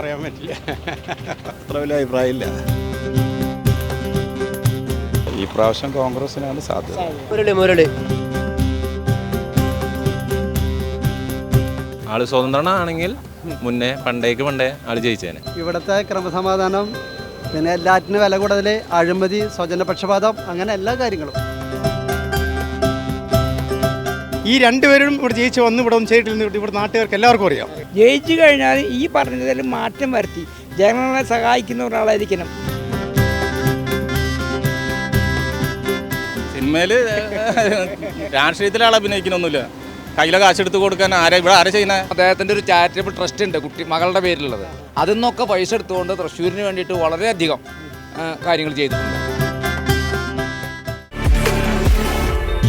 പറയാൻ പറ്റില്ല. അത്ര വലിയ അഭിപ്രായമില്ല. ഈ പ്രാവശ്യം കോൺഗ്രസിനാണ് സാധ്യത. മുരളി മുരളി. ആൾ സ്വതന്ത്രനാണെങ്കിൽ മുന്നേ പണ്ടേക്ക് പണ്ടേ ആൾ ജയിച്ചേനെ. ഇവിടുത്തെ ക്രമസമാധാനം പിന്നെ എല്ലാറ്റിനും വില കൂടുതൽ അഴിമതി സ്വജനപക്ഷപാതം അങ്ങനെ എല്ലാ കാര്യങ്ങളും. ഈ രണ്ടുപേരും ഇവിടെ ജയിച്ച് വന്ന് ഇവിടെ ഒന്നും ചെയ്തിട്ടില്ല ഇവിടെ നാട്ടുകാർക്ക് എല്ലാവർക്കും അറിയാം. ജയിച്ചു കഴിഞ്ഞാൽ ഈ പറഞ്ഞതിൽ മാറ്റം വരുത്തി. ജനങ്ങളെ സഹായിക്കുന്ന ഒരാളായിരിക്കണം. സിനിമയിൽ രാഷ്ട്രീയത്തിലെ ആൾ അഭിനയിക്കണമൊന്നുമില്ല കയ്യിലെ കാശെടുത്ത് കൊടുക്കാൻ ആരാ ഇവിടെ ആരാ ചെയ്യുന്നത് അദ്ദേഹത്തിന്റെ ഒരു ചാരിറ്റബിൾ ട്രസ്റ്റ് ഉണ്ട് കുട്ടി മകളുടെ പേരിലുള്ളത്. അതിൽ നിന്നൊക്കെ പൈസ എടുത്തുകൊണ്ട് തൃശ്ശൂരിന് വേണ്ടിയിട്ട് വളരെയധികം കാര്യങ്ങൾ ചെയ്തിട്ടുണ്ട്.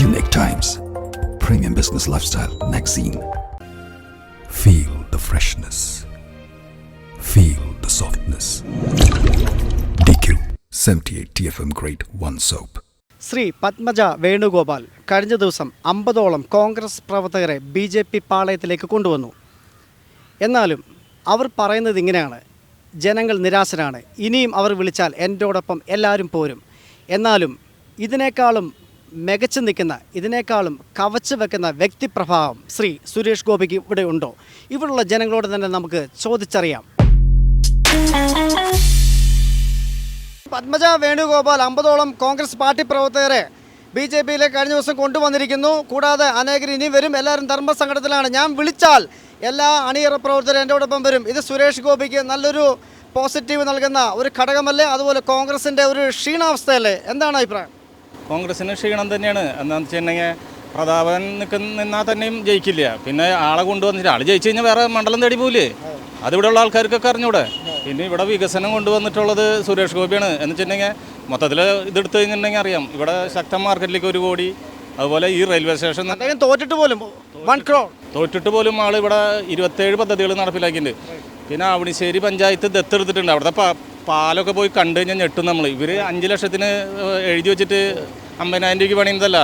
Unique Times. Premium Business Lifestyle Magazine. Feel the freshness. Feel the softness. DQ 78 TFM Grade 1 Soap. Shri Padmaja Venugopal കഴിഞ്ഞ ദിവസം അമ്പതോളം കോൺഗ്രസ് പ്രവർത്തകരെ ബി ജെ പി പാളയത്തിലേക്ക് കൊണ്ടുവന്നു എന്നാലും അവർ പറയുന്നത് ഇങ്ങനെയാണ് ജനങ്ങൾ നിരാശരാണ് ഇനിയും അവർ വിളിച്ചാൽ എന്റോടൊപ്പം എല്ലാവരും പോരും എന്നാലും ഇതിനേക്കാളും മികച്ചു നിൽക്കുന്ന ഇതിനേക്കാളും കവച്ചു വെക്കുന്ന വ്യക്തിപ്രഭാവം ശ്രീ സുരേഷ് ഗോപിക്ക് ഇവിടെ ഉണ്ടോ? ഇവിടെയുള്ള ജനങ്ങളോട് തന്നെ നമുക്ക് ചോദിച്ചറിയാം. പത്മജ വേണുഗോപാൽ അമ്പതോളം കോൺഗ്രസ് പാർട്ടി പ്രവർത്തകരെ ബി ജെ പിയിലെ കഴിഞ്ഞ ദിവസം കൊണ്ടുവന്നിരിക്കുന്നു. കൂടാതെ അനേകർ ഇനി വരും. എല്ലാവരും ധർമ്മസങ്കടത്തിലാണ് ഞാൻ വിളിച്ചാൽ എല്ലാ അണിയറ പ്രവർത്തകരും എന്നോടൊപ്പം വരും. ഇത് സുരേഷ് ഗോപിക്ക് നല്ലൊരു പോസിറ്റീവ് നൽകുന്ന ഒരു ഘടകമല്ലേ? അതുപോലെ കോൺഗ്രസിന്റെ ഒരു ക്ഷീണാവസ്ഥയല്ലേ? എന്താണ് അഭിപ്രായം? കോൺഗ്രസിന് ക്ഷീണം തന്നെയാണ്. എന്താണെന്ന് വെച്ചിട്ടുണ്ടെങ്കിൽ പ്രതാപൻ നിൽക്കുന്ന നിന്നാൽ തന്നെയും ജയിക്കില്ല. പിന്നെ ആളെ കൊണ്ടുവന്നിട്ട് ആൾ ജയിച്ചു കഴിഞ്ഞാൽ വേറെ മണ്ഡലം തേടി പോകില്ലേ അതിവിടെയുള്ള ആൾക്കാർക്കൊക്കെ അറിഞ്ഞൂടെ? പിന്നെ ഇവിടെ വികസനം കൊണ്ടുവന്നിട്ടുള്ളത് സുരേഷ് ഗോപിയാണ്. എന്ന് വെച്ചിട്ടുണ്ടെങ്കിൽ മൊത്തത്തിൽ ഇതെടുത്ത് കഴിഞ്ഞിട്ടുണ്ടെങ്കിൽ അറിയാം. ഇവിടെ ശക്തൻ മാർക്കറ്റിലേക്ക് ഒരു കോടി. അതുപോലെ ഈ റെയിൽവേ സ്റ്റേഷൻ തോറ്റിട്ട് പോലും വൺ തോറ്റിട്ട് പോലും ആൾ ഇവിടെ ഇരുപത്തേഴ് പദ്ധതികൾ നടപ്പിലാക്കിയിട്ടുണ്ട്. പിന്നെ അവണിശ്ശേരി പഞ്ചായത്ത് ദത്തെടുത്തിട്ടുണ്ട് അവിടുത്തെ പാലൊക്കെ പോയി കണ്ടു കഴിഞ്ഞാൽ ഞെട്ടും നമ്മൾ ഇവർ അഞ്ച് ലക്ഷത്തിന് എഴുതി വെച്ചിട്ട് അമ്പതിനായിരം രൂപയ്ക്ക് പണിയുന്നതല്ല.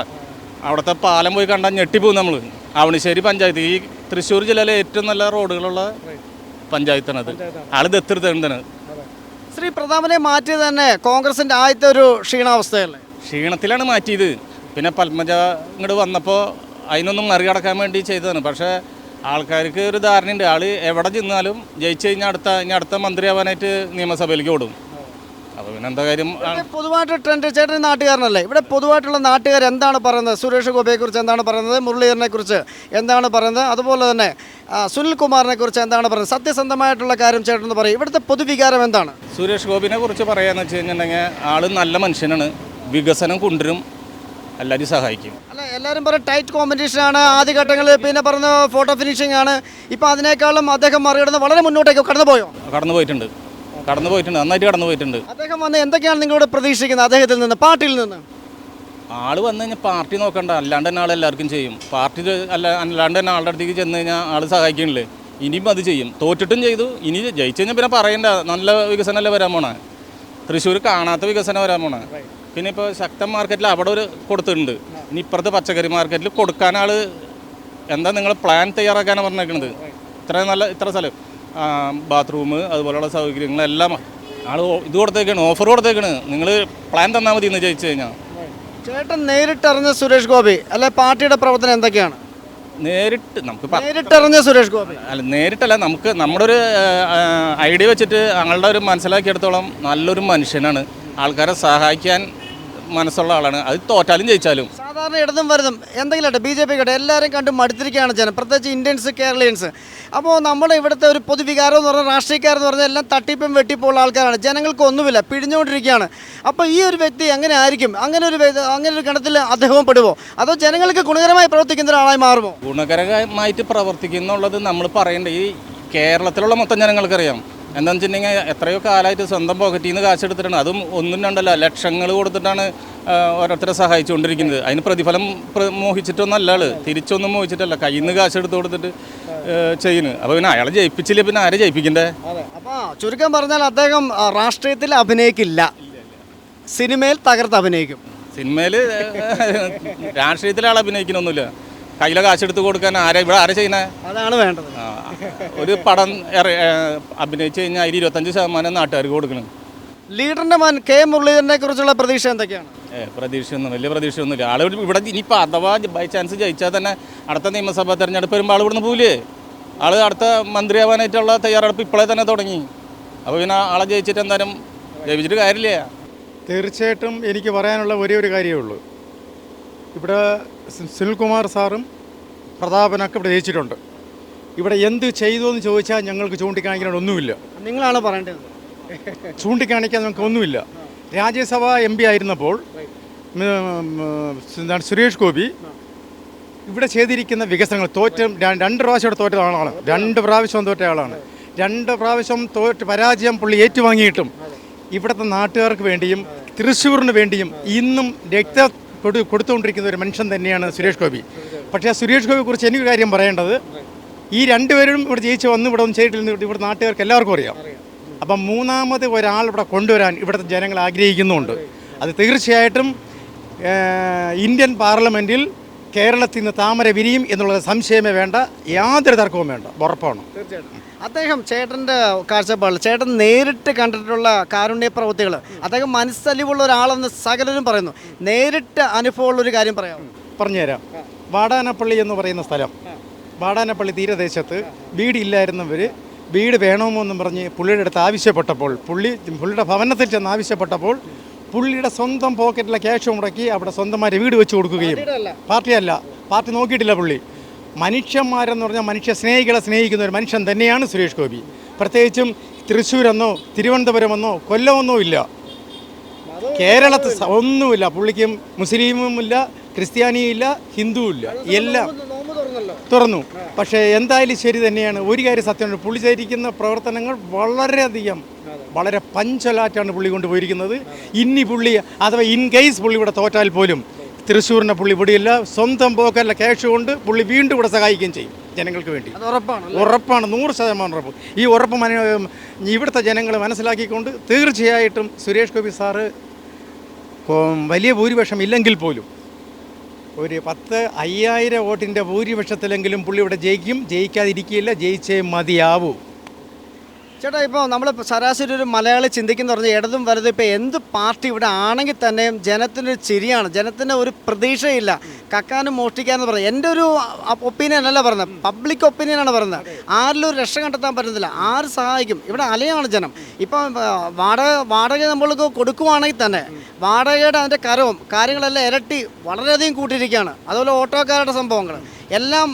അവിടുത്തെ പാലം പോയി കണ്ടാൽ ഞെട്ടിപ്പോവും നമ്മൾ അവണിശ്ശേരി പഞ്ചായത്ത്. ഈ തൃശ്ശൂർ ജില്ലയിലെ ഏറ്റവും നല്ല റോഡുകളുള്ള പഞ്ചായത്താണത് ആൾ ദത്തെടുത്തേണ്ടത് ശ്രീ പ്രതാപനെ മാറ്റിയത് തന്നെ കോൺഗ്രസിന്റെ ആദ്യത്തെ ഒരു ക്ഷീണാവസ്ഥയല്ലേ? ക്ഷീണത്തിലാണ് മാറ്റിയത്. പിന്നെ പത്മജ ഇങ്ങോട്ട് വന്നപ്പോൾ അതിനൊന്നും മറികടക്കാൻ വേണ്ടി ചെയ്തതാണ്. പക്ഷേ ആൾക്കാർക്ക് ഒരു ധാരണയുണ്ട്. ആൾ എവിടെ ചെന്നാലും ജയിച്ചു കഴിഞ്ഞാൽ അടുത്ത ഇനി അടുത്ത മന്ത്രിയാവാനായിട്ട് നിയമസഭയിലേക്ക് ഓടും. അപ്പോൾ പിന്നെ എന്താ കാര്യം? പൊതുവായിട്ട് ട്രെൻഡ് ചേട്ടൻ നാട്ടുകാരനല്ലേ? ഇവിടെ പൊതുവായിട്ടുള്ള നാട്ടുകാർ എന്താണ് പറയുന്നത്? സുരേഷ് ഗോപിയെ കുറിച്ച് എന്താണ് പറയുന്നത്? മുരളീധരനെ കുറിച്ച് എന്താണ് പറയുന്നത്? അതുപോലെ തന്നെ സുനിൽ കുമാറിനെ കുറിച്ച് എന്താണ് പറയുന്നത്? സത്യസന്ധമായിട്ടുള്ള കാര്യം ചേട്ടൻ പറയും. ഇവിടുത്തെ പൊതുവികാരം എന്താണ്? സുരേഷ് ഗോപിനെ കുറിച്ച് പറയാന്ന് വെച്ച് കഴിഞ്ഞിട്ടുണ്ടെങ്കിൽ ആൾ നല്ല മനുഷ്യനാണ്. വികസനം കൊണ്ടുവരും. എല്ലാവരും സഹായിക്കും. അല്ല എല്ലാവരും പറയും ടൈറ്റ് കോമ്പറ്റീഷൻ ആണ്. ആദ്യഘട്ടങ്ങളിൽ പിന്നെ പറഞ്ഞ ഫോട്ടോ ഫിനിഷിംഗ് ആണ്. ഇപ്പം അതിനേക്കാളും അദ്ദേഹം മറികടന്ന് വളരെ മുന്നോട്ടേക്ക് കടന്നു പോയോ കടന്നു പോയിട്ടുണ്ട് കടന്നു പോയിട്ടുണ്ട്. നന്നായിട്ട് കടന്നു പോയിട്ടുണ്ട്. അദ്ദേഹം വന്ന് എന്തൊക്കെയാണ് നിങ്ങളോട് പ്രതീക്ഷിക്കുന്നത്? അദ്ദേഹത്തിൽ നിന്ന് പാർട്ടിയിൽ നിന്ന്? ആൾ വന്നു കഴിഞ്ഞാൽ പാർട്ടി നോക്കണ്ട. അല്ലാണ്ട് തന്നെ ആൾ എല്ലാവർക്കും ചെയ്യും. പാർട്ടി അല്ല അല്ലാണ്ട് തന്നെ ആളുടെ അടുത്തേക്ക് ചെന്ന് കഴിഞ്ഞാൽ ആൾ സഹായിക്കണില്ലേ? ഇനിയും അത് ചെയ്യും. തോറ്റിട്ടും ചെയ്തു. ഇനി ജയിച്ചു കഴിഞ്ഞാൽ പിന്നെ പറയണ്ട. നല്ല വികസനമല്ലേ വരാൻ പോണേ? തൃശ്ശൂർ കാണാത്ത വികസനം വരാൻ പോണേ? പിന്നെ ഇപ്പോൾ ശക്തൻ മാർക്കറ്റിൽ അവിടെ ഒരു കൊടുത്തിട്ടുണ്ട്. ഇനി ഇപ്പുറത്ത് പച്ചക്കറി മാർക്കറ്റിൽ കൊടുക്കാൻ ആൾ എന്താ നിങ്ങൾ പ്ലാൻ തയ്യാറാക്കാനാണ് പറഞ്ഞേക്കുന്നത് ഇത്ര നല്ല ഇത്ര സ്ഥലം. ബാത്റൂം അതുപോലെയുള്ള സൗകര്യങ്ങളെല്ലാം ആൾ ഇത് കൊടുത്തേക്കാണ് ഓഫർ കൊടുത്തേക്കാണ്. നിങ്ങൾ പ്ലാൻ തന്നാൽ മതി എന്ന് ചോദിച്ചു കഴിഞ്ഞാൽ ചേട്ടൻ നേരിട്ടറിഞ്ഞ സുരേഷ് ഗോപി അല്ലെ പാർട്ടിയുടെ പ്രവർത്തനം എന്തൊക്കെയാണ്? നേരിട്ട് നമുക്ക് നേരിട്ടറിഞ്ഞ സുരേഷ് ഗോപി. അല്ല നേരിട്ടല്ല നമുക്ക് നമ്മുടെ ഒരു ഐഡിയ വെച്ചിട്ട് ഞങ്ങളുടെ ഒരു മനസ്സിലാക്കിയെടുത്തോളം നല്ലൊരു മനുഷ്യനാണ്. ആൾക്കാരെ സഹായിക്കാൻ മനസ്സുള്ള ആളാണ്. അത് തോറ്റാലും ജയിച്ചാലും. സാധാരണ ഇടതും വരുതും എന്തെങ്കിലും ബി ജെ പി കേട്ടെ എല്ലാവരും കണ്ട് മടുത്തിരിക്കുകയാണ് ജനം. പ്രത്യേകിച്ച് ഇന്ത്യൻസ് കേരളീയൻസ്. അപ്പോൾ നമ്മുടെ ഇവിടുത്തെ ഒരു പൊതുവികാരം എന്ന് പറഞ്ഞാൽ രാഷ്ട്രീയക്കാരെന്ന് പറഞ്ഞാൽ എല്ലാം തട്ടിപ്പും വെട്ടിപ്പുള്ള ആൾക്കാരാണ്. ജനങ്ങൾക്ക് ഒന്നുമില്ല പിഴിഞ്ഞുകൊണ്ടിരിക്കുകയാണ്. അപ്പോൾ ഈ ഒരു വ്യക്തി എങ്ങനെ ആയിരിക്കും? അങ്ങനെ ഒരു അങ്ങനെ ഒരു ഗണത്തിൽ അദ്ദേഹവും പെടുമോ അതോ ജനങ്ങൾക്ക് ഗുണകരമായി പ്രവർത്തിക്കുന്ന ഒരാളായി മാറുമോ? ഗുണകരമായിട്ട് പ്രവർത്തിക്കുന്നുള്ളത് നമ്മൾ പറയേണ്ട ഈ കേരളത്തിലുള്ള മൊത്തം ജനങ്ങൾക്കറിയാം. എന്താണെന്ന് വെച്ചിട്ടുണ്ടെങ്കിൽ എത്രയോ കാലമായിട്ട് സ്വന്തം പോക്കറ്റിൽ നിന്ന് കാശെടുത്തിട്ടാണ് അതും ഒന്നും രണ്ടല്ല ലക്ഷങ്ങൾ കൊടുത്തിട്ടാണ് ഓരോരുത്തരെ സഹായിച്ചുകൊണ്ടിരിക്കുന്നത്. അതിന് പ്രതിഫലം മോഹിച്ചിട്ടൊന്നും മോഹിച്ചിട്ടൊന്നല്ല ആൾ. തിരിച്ചൊന്നും മോഹിച്ചിട്ടല്ല. കയ്യിൽ നിന്ന് കാശെടുത്ത് കൊടുത്തിട്ട് ചെയ്യുന്നു. അപ്പോൾ പിന്നെ അയാളെ ജയിപ്പിച്ചില്ല പിന്നെ ആരെ ജയിപ്പിക്കണ്ടേ? അപ്പോൾ ചുരുക്കം പറഞ്ഞാൽ അദ്ദേഹം രാഷ്ട്രീയത്തിൽ അഭിനയിക്കില്ല. സിനിമയിൽ തകർത്ത് അഭിനയിക്കും. സിനിമയിൽ രാഷ്ട്രീയത്തിലെ ആൾ അഭിനയിക്കണമൊന്നുമില്ല കയ്യിലെ കാശെടുത്ത് കൊടുക്കാൻ ആരെ ഇവിടെ ആരെ ചെയ്യുന്നത് അതാണ് വേണ്ടത്. ഒരു പടം അഭിനയിച്ചു കഴിഞ്ഞാൽ അതിൽ ഇരുപത്തഞ്ച് ശതമാനം നാട്ടുകാർക്ക് കൊടുക്കണം. ലീഡറിന്റെ മകൻ കെ മുരളീധരനെ കുറിച്ചുള്ള പ്രതീക്ഷ എന്തൊക്കെയാണ്? പ്രതീക്ഷയൊന്നും വലിയ പ്രതീക്ഷയൊന്നുമില്ല. ആൾ ഇവിടെ ഇനിയിപ്പോൾ അഥവാ ബൈ ചാൻസ് ജയിച്ചാൽ തന്നെ അടുത്ത നിയമസഭാ തെരഞ്ഞെടുപ്പ് വരുമ്പോൾ ആൾ ഇവിടുന്ന് പോവില്ലേ? ആൾ അടുത്ത മന്ത്രിയാവാനായിട്ടുള്ള തയ്യാറെടുപ്പ് ഇപ്പോഴേ തന്നെ തുടങ്ങി. അപ്പോൾ പിന്നെ ആളെ ജയിച്ചിട്ട് എന്തായാലും ജയിച്ചിട്ട് കാര്യമില്ല. തീർച്ചയായിട്ടും എനിക്ക് പറയാനുള്ള ഒരേ ഒരു കാര്യമേ ഉള്ളൂ. ഇവിടെ സുനിൽകുമാർ സാറും പ്രതാപനൊക്കെ ഇവിടെ ജയിച്ചിട്ടുണ്ട്. ഇവിടെ എന്ത് ചെയ്തു എന്ന് ചോദിച്ചാൽ ഞങ്ങൾക്ക് ചൂണ്ടിക്കാണിക്കാൻ ഒന്നുമില്ല. നിങ്ങളാണ് പറയേണ്ടത്. ചൂണ്ടിക്കാണിക്കാൻ നമുക്ക് ഒന്നുമില്ല. രാജ്യസഭ എം പി ആയിരുന്നപ്പോൾ എന്താണ് സുരേഷ് ഗോപി ഇവിടെ ചെയ്തിരിക്കുന്ന വികസനങ്ങൾ തോറ്റ രണ്ട് പ്രാവശ്യം ഇവിടെ തോറ്റ ആളാണ്. രണ്ട് പ്രാവശ്യം തോറ്റ ആളാണ്. രണ്ട് പ്രാവശ്യം തോറ്റ് പരാജയം പുള്ളി ഏറ്റുവാങ്ങിയിട്ടും ഇവിടുത്തെ നാട്ടുകാർക്ക് വേണ്ടിയും തൃശ്ശൂരിന് വേണ്ടിയും ഇന്നും രക്ത കൊടുത്തുകൊണ്ടിരിക്കുന്ന ഒരു മനുഷ്യൻ തന്നെയാണ് സുരേഷ് ഗോപി. പക്ഷേ ആ സുരേഷ് ഗോപിയെ കുറിച്ച് എനിക്ക് കാര്യം പറയേണ്ടത് ഈ രണ്ടുപേരും ഇവിടെ ജയിച്ച് വന്ന് ഇവിടെ ഒന്നും ചെയ്തിട്ടില്ല ഇവിടെ നാട്ടുകാർക്ക് എല്ലാവർക്കും അറിയാം. അപ്പം മൂന്നാമത് ഒരാൾ ഇവിടെ കൊണ്ടുവരാൻ ഇവിടുത്തെ ജനങ്ങൾ ആഗ്രഹിക്കുന്നുണ്ട്. അത് തീർച്ചയായിട്ടും ഇന്ത്യൻ പാർലമെന്റിൽ കേരളത്തിൽ നിന്ന് താമര വിരിയും എന്നുള്ളത് സംശയമേ വേണ്ട യാതൊരു തർക്കവും വേണ്ട. ഉറപ്പാണ്. അദ്ദേഹം ചേട്ടന്റെ കാഴ്ചപ്പാടിൽ ചേട്ടൻ നേരിട്ട് കണ്ടിട്ടുള്ള കാരുണ്യ പ്രവൃത്തികൾ അദ്ദേഹം മനസ്സലിവുള്ള ഒരാളെന്ന് സകലരും പറയുന്നു. നേരിട്ട് അനുഭവമുള്ള ഒരു കാര്യം പറയാം പറഞ്ഞുതരാം. വാടാനപ്പള്ളി എന്ന് പറയുന്ന സ്ഥലം. വാടാനപ്പള്ളി തീരദേശത്ത് വീടില്ലായിരുന്നവർ വീട് വേണമെന്നും എന്നും പറഞ്ഞ് പുള്ളിയുടെ അടുത്ത് ആവശ്യപ്പെട്ടപ്പോൾ പുള്ളി പുള്ളിയുടെ ഭവനത്തിൽ ചെന്ന് ആവശ്യപ്പെട്ടപ്പോൾ പുള്ളിയുടെ സ്വന്തം പോക്കറ്റിലെ ക്യാഷ് മുടക്കി അവിടെ സ്വന്തമായിട്ട് വീട് വെച്ച് കൊടുക്കുകയും. പാർട്ടിയല്ല. പാർട്ടി നോക്കിയിട്ടില്ല പുള്ളി. മനുഷ്യന്മാരെന്ന് പറഞ്ഞാൽ മനുഷ്യ സ്നേഹികളെ സ്നേഹിക്കുന്ന ഒരു മനുഷ്യൻ തന്നെയാണ് സുരേഷ് ഗോപി. പ്രത്യേകിച്ചും തൃശ്ശൂരെന്നോ തിരുവനന്തപുരമെന്നോ കൊല്ലമൊന്നോ ഇല്ല. കേരളത്തിൽ ഒന്നുമില്ല. പുള്ളിക്കും മുസ്ലിമും ഇല്ല ക്രിസ്ത്യാനിയും ഇല്ല ഹിന്ദുവും ഇല്ല. എല്ലാം തുറന്നു. പക്ഷേ എന്തായാലും ശരി തന്നെയാണ്. ഒരു കാര്യം സത്യമാണ്. പുള്ളി ചെയ്തിരിക്കുന്ന പ്രവർത്തനങ്ങൾ വളരെയധികം വളരെ പഞ്ചലാറ്റാണ് പുള്ളി കൊണ്ടുപോയിരിക്കുന്നത് ഇനി പുള്ളി അഥവാ ഇൻ കേസ് പുള്ളി ഇവിടെ തോറ്റാൽ പോലും തൃശ്ശൂരിനെ പുള്ളി ഇവിടെയില്ല സ്വന്തം പോക്കല്ല ക്യാഷ് കൊണ്ട് പുള്ളി വീണ്ടും ഇവിടെ സഹായിക്കുകയും ചെയ്യും ജനങ്ങൾക്ക് വേണ്ടി. ഉറപ്പാണ് ഉറപ്പാണ് നൂറ് ശതമാനം ഉറപ്പ്. ഈ ഉറപ്പ് മന ഇവിടുത്തെ ജനങ്ങൾ മനസ്സിലാക്കിക്കൊണ്ട് തീർച്ചയായിട്ടും സുരേഷ് ഗോപി സാറ് വലിയ ഭൂരിപക്ഷം ഇല്ലെങ്കിൽ പോലും ഒരു പത്ത് അയ്യായിരം വോട്ടിന്റെ ഭൂരിപക്ഷത്തിലെങ്കിലും പുള്ളി ഇവിടെ ജയിക്കും. ജയിക്കാതിരിക്കില്ല ജയിച്ചേ മതിയാവൂ. ചേട്ടാ ഇപ്പോൾ നമ്മൾ ശരാശരി ഒരു മലയാളി ചിന്തിക്കുന്ന പറഞ്ഞാൽ ഇടതും വലതും ഇപ്പോൾ എന്ത് പാർട്ടി ഇവിടെ ആണെങ്കിൽ തന്നെയും ജനത്തിനൊരു ചിരിയാണ് ജനത്തിന് ഒരു പ്രതീക്ഷയില്ല. കക്കാനും മോഷ്ടിക്കാന്ന് പറഞ്ഞത് എന്റെ ഒരു ഒപ്പീനിയൻ അല്ല പറഞ്ഞത് പബ്ലിക് ഒപ്പീനിയനാണ് പറയുന്നത്. ആരിലും ഒരു രക്ഷ കണ്ടെത്താൻ പറ്റുന്നില്ല ആര് സഹായിക്കും? ഇവിടെ അലയാണ് ജനം. ഇപ്പം വാടക വാടക നമ്മൾക്ക് കൊടുക്കുവാണെങ്കിൽ തന്നെ വാടകയുടെ അതിന്റെ കരവും കാര്യങ്ങളെല്ലാം ഇരട്ടി വളരെയധികം കൂട്ടിയിരിക്കുകയാണ്. അതുപോലെ ഓട്ടോക്കാരുടെ സംഭവങ്ങൾ. എല്ലാം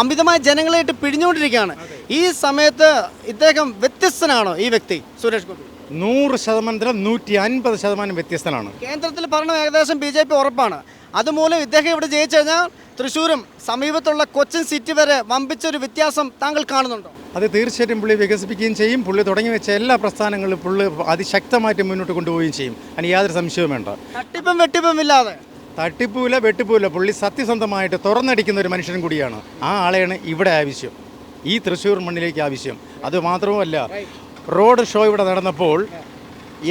അമിതമായ ജനങ്ങളായിട്ട് പിഴിഞ്ഞുകൊണ്ടിരിക്കുകയാണ്. ഈ സമയത്ത് ഇദ്ദേഹം വ്യത്യസ്തനാണോ ഈ വ്യക്തി സുരേഷ് ഗോപി? നൂറ് ശതമാനത്തിൽ നൂറ്റി അൻപത് ശതമാനം വ്യത്യസ്തനാണ്. കേന്ദ്രത്തിൽ ഭരണം ഏകദേശം ബി ജെ പി ഉറപ്പാണ്. അതുമൂലം ഇദ്ദേഹം ഇവിടെ ജയിച്ചു കഴിഞ്ഞാൽ തൃശ്ശൂരും സമീപത്തുള്ള കൊച്ചിൻ സിറ്റി വരെ വമ്പിച്ചൊരു വ്യത്യാസം താങ്കൾ കാണുന്നുണ്ടോ? അത് തീർച്ചയായിട്ടും പുള്ളി വികസിപ്പിക്കുകയും ചെയ്യും. പുള്ളി തുടങ്ങി വെച്ച എല്ലാ പ്രസ്ഥാനങ്ങളും പുള്ളി അതിശക്തമായിട്ട് മുന്നോട്ട് കൊണ്ടുപോവുകയും ചെയ്യും. അതിന് യാതൊരു സംശയവും വേണ്ട. തട്ടിപ്പും വെട്ടിപ്പും ഇല്ലാതെ. തട്ടിപ്പൂല വെട്ടിപ്പൂല പുള്ളി സത്യസന്ധമായിട്ട് തുറന്നടിക്കുന്ന ഒരു മനുഷ്യൻ കൂടിയാണ്. ആ ആളെയാണ് ഇവിടെ ആവശ്യം. ഈ തൃശ്ശൂർ മണ്ണിലേക്ക് ആവശ്യം. അത് മാത്രവുമല്ല റോഡ് ഷോ ഇവിടെ നടന്നപ്പോൾ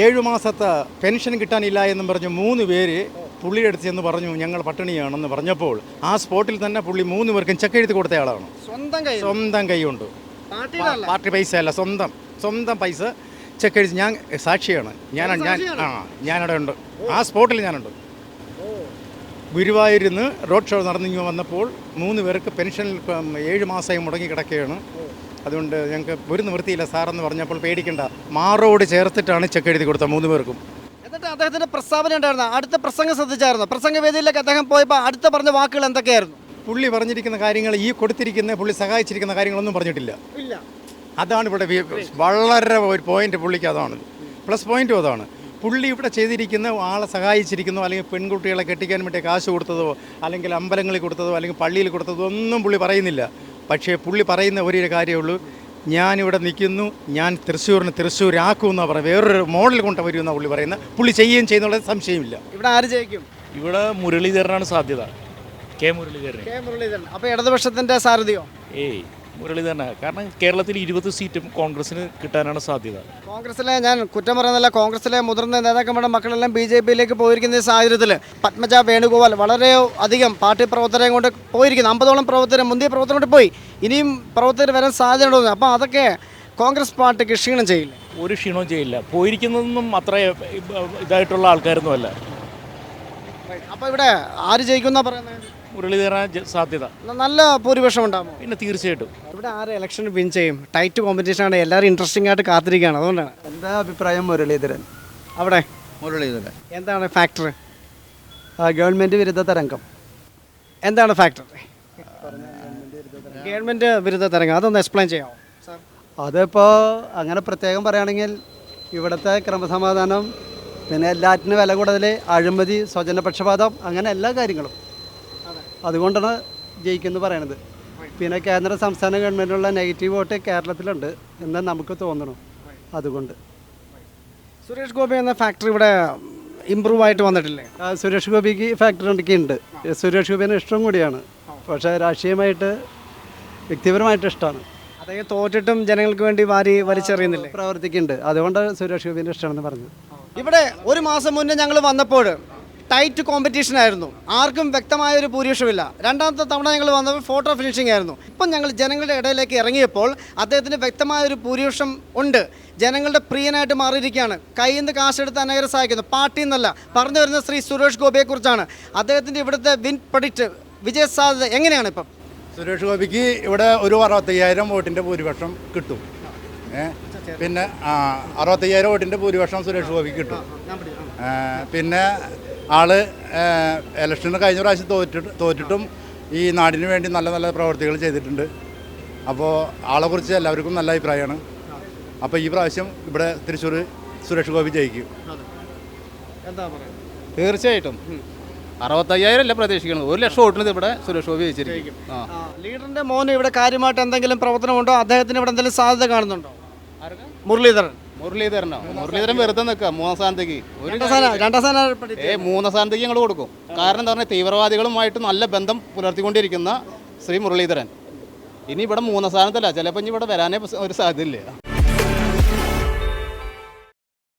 ഏഴു മാസത്തെ പെൻഷൻ കിട്ടാനില്ല എന്നും പറഞ്ഞ് മൂന്ന് പേര് പുള്ളിയുടെ അടുത്ത് ചെന്ന് പറഞ്ഞു ഞങ്ങൾ പട്ടിണിയാണെന്ന് പറഞ്ഞപ്പോൾ ആ സ്പോട്ടിൽ തന്നെ പുള്ളി മൂന്ന് പേർക്കും ചെക്ക് എഴുതി കൊടുത്ത ആളാണ്. സ്വന്തം കൈ സ്വന്തം കൈയുണ്ട്. പാർട്ടി പൈസ അല്ല സ്വന്തം. സ്വന്തം പൈസ ചെക്ക് എഴുതി ഞാൻ സാക്ഷിയാണ്. ഞാൻ ഞാൻ ആ ഞാനവിടെ ഉണ്ട്. ആ സ്പോട്ടിൽ ഞാനുണ്ട്. ഗുരുവായൂരിൽ നിന്ന് റോഡ് ഷോ നടന്നിങ്ങ് വന്നപ്പോൾ മൂന്ന് പേർക്ക് പെൻഷൻ ഇപ്പം ഏഴ് മാസമായി മുടങ്ങി കിടക്കുകയാണ്. അതുകൊണ്ട് ഞങ്ങൾക്ക് ഒരു നിവൃത്തിയില്ല സാറെന്ന് പറഞ്ഞപ്പോൾ പേടിക്കണ്ട. മാറോട് ചേർത്തിട്ടാണ് ചെക്ക് എഴുതി കൊടുത്തത് മൂന്ന് പേർക്കും. എന്നിട്ട് അദ്ദേഹത്തിന്റെ പ്രസ്താവന ഉണ്ടായിരുന്നു അടുത്ത പ്രസംഗം ശ്രദ്ധിച്ചായിരുന്നു? പ്രസംഗ വേദിയിലേക്ക് അദ്ദേഹം പോയപ്പോൾ അടുത്ത പറഞ്ഞ വാക്കുകൾ എന്തൊക്കെയായിരുന്നു? പുള്ളി പറഞ്ഞിരിക്കുന്ന കാര്യങ്ങൾ ഈ കൊടുത്തിരിക്കുന്ന പുള്ളി സഹായിച്ചിരിക്കുന്ന കാര്യങ്ങളൊന്നും പറഞ്ഞിട്ടില്ല. ഇല്ല. അതാണ് ഇവിടെ വളരെ ഒരു പോയിന്റ് പുള്ളിക്ക് അതാണ്. പ്ലസ് പോയിന്റും അതാണ്. പുള്ളി ഇവിടെ ചെയ്തിരിക്കുന്ന ആളെ സഹായിച്ചിരിക്കുന്നു അല്ലെങ്കിൽ പെൺകുട്ടികളെ കെട്ടിക്കാൻ വേണ്ടി കാശ് കൊടുത്തതോ അല്ലെങ്കിൽ അമ്പലങ്ങളിൽ കൊടുത്തതോ അല്ലെങ്കിൽ പള്ളിയിൽ കൊടുത്തതോ ഒന്നും പുള്ളി പറയുന്നില്ല. പക്ഷേ പുള്ളി പറയുന്ന ഒരേ കാര്യമുള്ളൂ. ഞാനിവിടെ നിൽക്കുന്നു ഞാൻ തൃശ്ശൂരിന് തൃശ്ശൂരാക്കുമെന്നാണ് പറയുന്നത്. വേറൊരു മോഡൽ കൊണ്ട് വരുമെന്നാണ് പുള്ളി പറയുന്നത്. പുള്ളി ചെയ്യുകയും ചെയ്യുന്നുള്ള സംശയമില്ല. ഇവിടെ ആര് ജയിക്കും? ഇവിടെ മുരളീധരനാണ് സാധ്യത. K Muraleedharan K Muraleedharan. അപ്പോൾ ഇടതുപക്ഷത്തിന്റെ സാരഥിയോ? ഏയ്. മുരളീധരനാണ് കാരണം കേരളത്തിൽ ഇരുപത് സീറ്റും കോൺഗ്രസിന് കിട്ടാനാണ് സാധ്യത. കോൺഗ്രസിലെ ഞാൻ കുറ്റം പറയുന്നില്ല കോൺഗ്രസിലെ മുതിർന്ന നേതാക്കന്മാരുടെ മക്കളെല്ലാം ബി ജെ പിയിലേക്ക് പോയിരിക്കുന്ന ഈ സാഹചര്യത്തിൽ പത്മജ വേണുഗോപാൽ വളരെ അധികം പാർട്ടി പ്രവർത്തകരെ കൊണ്ട് പോയിരിക്കുന്നു. അമ്പതോളം പ്രവർത്തകർ മുന്തിയ പ്രവർത്തനം കൊണ്ട് പോയി. ഇനിയും പ്രവർത്തകർ വരാൻ സാധ്യതയുണ്ടോ അപ്പോൾ അതൊക്കെ കോൺഗ്രസ് പാർട്ടിക്ക് ക്ഷീണം ചെയ്യില്ല? ഒരു ക്ഷീണവും ചെയ്യില്ല. പോയിരിക്കുന്നതൊന്നും അത്ര ഇതായിട്ടുള്ള ആൾക്കാരൊന്നും അല്ല. അപ്പോൾ ഇവിടെ ആര് ജയിക്കുന്ന പറയുന്നത് മുരളീധരൻ ജ- സാധ്യത. നല്ല ഭൂരിപക്ഷം ഉണ്ടാകും പിന്നെ തീർച്ചയായിട്ടും. ഇവിടെ ആരെ ഇലക്ഷൻ വിൻ ചെയ്യും? ടൈറ്റ് കോമ്പറ്റീഷൻ ആണ്. എല്ലാവരും ഇൻട്രസ്റ്റിംഗ് ആയിട്ട് കാത്തിരിക്കുകയാണ്. അതുകൊണ്ടാണ്. എന്താ അഭിപ്രായം മുരളീധരൻ? അവിടെ. മുരളീധരൻ. എന്താണ് ഫാക്ടർ ഗവൺമെന്റ് വിരുദ്ധ തരംഗം. എന്താണ് ഫാക്ടർ ഗവൺമെന്റ് വിരുദ്ധ തരംഗം. അതൊന്ന് എക്സ്പ്ലെയിൻ ചെയ്യാമോ അതിപ്പോൾ അങ്ങനെ പ്രത്യേകം പറയുകയാണെങ്കിൽ ഇവിടുത്തെ ക്രമസമാധാനം പിന്നെ എല്ലാറ്റിനും വില കൂടുതൽ അഴിമതി സ്വജനപക്ഷപാതം അങ്ങനെ എല്ലാ കാര്യങ്ങളും. അതുകൊണ്ടാണ് ജയിക്കുമെന്ന് പറയണത്. പിന്നെ കേന്ദ്ര സംസ്ഥാന ഗവൺമെന്റിനുള്ള നെഗറ്റീവ് വോട്ട് കേരളത്തിലുണ്ട് എന്ന് നമുക്ക് തോന്നണം. അതുകൊണ്ട്. സുരേഷ് ഗോപി എന്ന ഫാക്ടറി ഇവിടെ ഇമ്പ്രൂവ് ആയിട്ട് വന്നിട്ടില്ലേ? സുരേഷ് ഗോപിക്ക് ഫാക്ടറി ഉണ്ടെങ്കിൽ ഉണ്ട്. സുരേഷ് ഗോപിന് ഇഷ്ടം കൂടിയാണ്. പക്ഷേ രാഷ്ട്രീയമായിട്ട് വ്യക്തിപരമായിട്ട് ഇഷ്ടമാണ്. അദ്ദേഹം തോറ്റിട്ടും ജനങ്ങൾക്ക് വേണ്ടി വാരി വലിച്ചെറിയുന്നില്ല? പ്രവർത്തിക്കുന്നുണ്ട്. അതുകൊണ്ട് സുരേഷ് ഗോപിനെ ഇഷ്ടമാണെന്ന് പറഞ്ഞു ഇവിടെ ഒരു മാസം മുന്നേ ഞങ്ങൾ വന്നപ്പോൾ ടൈറ്റ് കോമ്പറ്റീഷൻ ആയിരുന്നു. ആർക്കും വ്യക്തമായ ഒരു ഭൂരിപക്ഷമില്ല രണ്ടാമത്തെ തവണ ഞങ്ങൾ വന്നപ്പോൾ ഫോട്ടോ ഫിനിഷിംഗ് ആയിരുന്നു. ഇപ്പം ഞങ്ങൾ ജനങ്ങളുടെ ഇടയിലേക്ക് ഇറങ്ങിയപ്പോൾ അദ്ദേഹത്തിന് വ്യക്തമായ ഒരു ഭൂരിപക്ഷം ഉണ്ട്. ജനങ്ങളുടെ പ്രിയനായിട്ട് മാറിയിരിക്കുകയാണ്. കയ്യിൽ നിന്ന് കാശെടുത്ത് അനേകരെ സഹായിക്കുന്നു. പാർട്ടി എന്നല്ല പറഞ്ഞു വരുന്ന ശ്രീ സുരേഷ് ഗോപിയെക്കുറിച്ചാണ് അദ്ദേഹത്തിന്റെ ഇവിടുത്തെ വിൻ പ്രഡിക്റ്റ് വിജയ സാധ്യത എങ്ങനെയാണ് ഇപ്പം? സുരേഷ് ഗോപിക്ക് ഇവിടെ ഒരു അറുപത്തയ്യായിരം വോട്ടിന്റെ ഭൂരിപക്ഷം കിട്ടും. പിന്നെ ആ അറുപത്തയ്യായിരം വോട്ടിന്റെ ഭൂരിപക്ഷം സുരേഷ് ഗോപിക്ക് കിട്ടും. പിന്നെ ആൾ ഇലക്ഷന് കഴിഞ്ഞ പ്രാവശ്യം തോറ്റിട്ട് തോറ്റിട്ടും ഈ നാടിന് വേണ്ടി നല്ല നല്ല പ്രവർത്തികൾ ചെയ്തിട്ടുണ്ട്. അപ്പോൾ ആളെ കുറിച്ച് എല്ലാവർക്കും നല്ല അഭിപ്രായമാണ്. അപ്പോൾ ഈ പ്രാവശ്യം ഇവിടെ തൃശ്ശൂർ സുരേഷ് ഗോപി ജയിക്കും. തീർച്ചയായിട്ടും. അറുപത്തയ്യായിരം അല്ല പ്രതീക്ഷിക്കുന്നത് ഒരു ലക്ഷം വോട്ടിന് ഇവിടെ സുരേഷ് ഗോപി ജയിച്ചിരിക്കും. ലീഡറിന്റെ മോന് ഇവിടെ കാര്യമായിട്ട് എന്തെങ്കിലും പ്രവർത്തനമുണ്ടോ? അദ്ദേഹത്തിന് ഇവിടെ എന്തെങ്കിലും സാധ്യത കാണുന്നുണ്ടോ? മുരളീധരൻ. മുരളീധരനോ? മുരളീധരൻ വെറുതെ നിൽക്കുക മൂന്നാം സ്ഥാനത്തേക്ക്. ഒരു രണ്ടാം സ്ഥാനം ഏ മൂന്നാം സ്ഥാനത്തേക്ക് ഞങ്ങൾ കൊടുക്കും. കാരണം എന്താ പറഞ്ഞാൽ തീവ്രവാദികളുമായിട്ട് നല്ല ബന്ധം പുലർത്തിക്കൊണ്ടിരിക്കുന്ന ശ്രീ മുരളീധരൻ. ഇനി ഇവിടെ മൂന്നാം സ്ഥാനത്തല്ല ചിലപ്പോൾ ഇനി ഇവിടെ വരാനേ ഒരു സാധ്യതയില്ല.